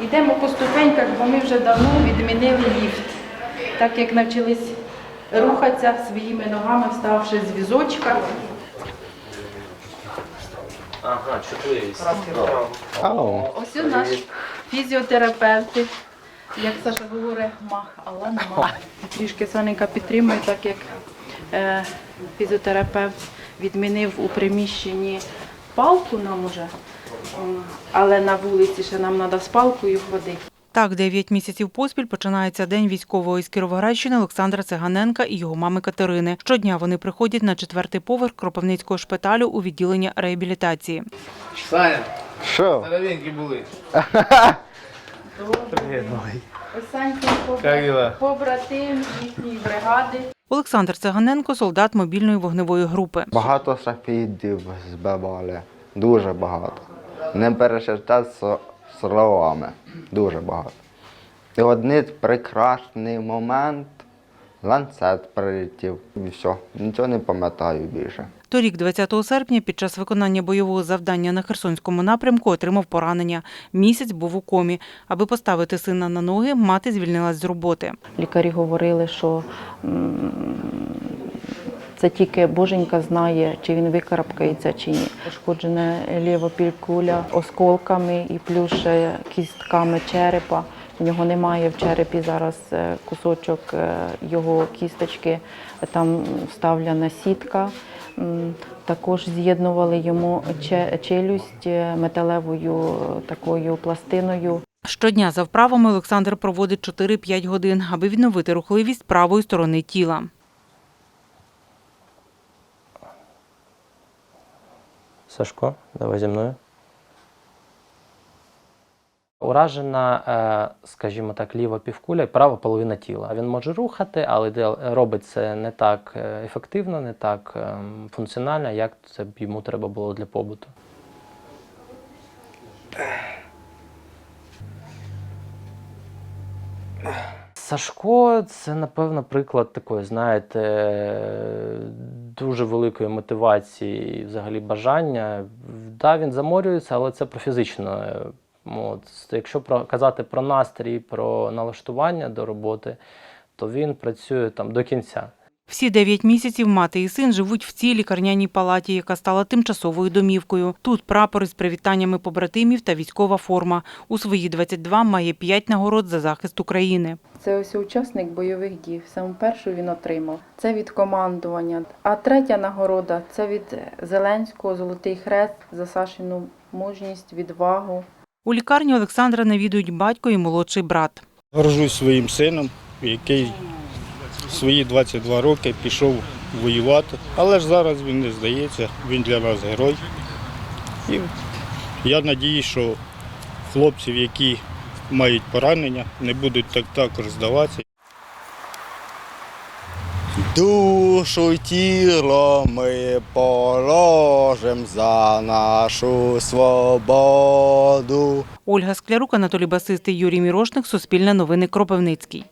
Йдемо по ступеньках, бо ми вже давно відмінили ліфт. Так як навчились рухатися своїми ногами, вставши з візочка. Ага, чутливість. Ось у наш фізіотерапевт, як Саша говорить, мах, але не мах. Трішки Соненька підтримує, так як е, фізіотерапевт відмінив у приміщенні палку нам уже, але на вулиці ще нам треба з палкою ходити. Так, 9 місяців поспіль починається день військового із Кіровоградщини Олександра Циганенка і його мами Катерини. Щодня вони приходять на четвертий поверх Кропивницького шпиталю у відділення реабілітації. Саня, Що? здоровенькі були. Як діла? побратим їхньої бригади. Олександр Циганенко солдат мобільної вогневої групи. Багато шахідів збивали. Дуже багато. Не перечитати словами. Дуже багато. І один прекрасний момент ланцет прилетів. І все. Нічого не пам'ятаю більше. Торік, 20 серпня, під час виконання бойового завдання на Херсонському напрямку отримав поранення. Місяць був у комі. Аби поставити сина на ноги, мати звільнилась з роботи. Лікарі говорили, що тільки боженька знає, чи він викарабкається, чи ні. Пошкоджена ліва пількуля осколками і плюс кістками черепа. У нього немає в черепі зараз е, кусочок е, його кісточки, там вставлена сітка. Також з'єднували йому челюсть е, металевою такою пластиною. Щодня за вправами Олександр проводить 4-5 годин, аби відновити рухливість правої сторони тіла. Сашко, давай зі мною. Уражена, е, скажімо так, ліва півкуля і права половина тіла. Він може рухати, але робить це не так е, ефективно, не так ем, функціонально, як це б йому треба було для побуту. Сашко це, напевно, приклад такої, знаєте, дуже великої мотивації і взагалі бажання. Да, він заморюється, але це про фізично. От, якщо про, казати про настрій, про налаштування до роботи, то він працює там до кінця. Всі 9 місяців мати і син живуть в цій лікарняній палаті, яка стала тимчасовою домівкою. Тут прапор із привітаннями побратимів та військова форма. У свої 22 має 5 нагород за захист України. Це ось учасник бойових дій. Саме першу він отримав. Це від командування. А третя нагорода це від Зеленського Золотий Хрест за Сашину мужність, відвагу. У лікарні Олександра навідують батько і молодший брат. Горжусь своїм сином, який в свої 22 роки пішов воювати. Але ж зараз він не здається, він для нас герой. І я сподіваюся, що хлопців, які мають поранення, не будуть так також здаватися. Душу тіло ми положим за нашу свободу. Ольга Склярук, Анатолій Басистий, Юрій Мірошник, Суспільне новини Кропивницький.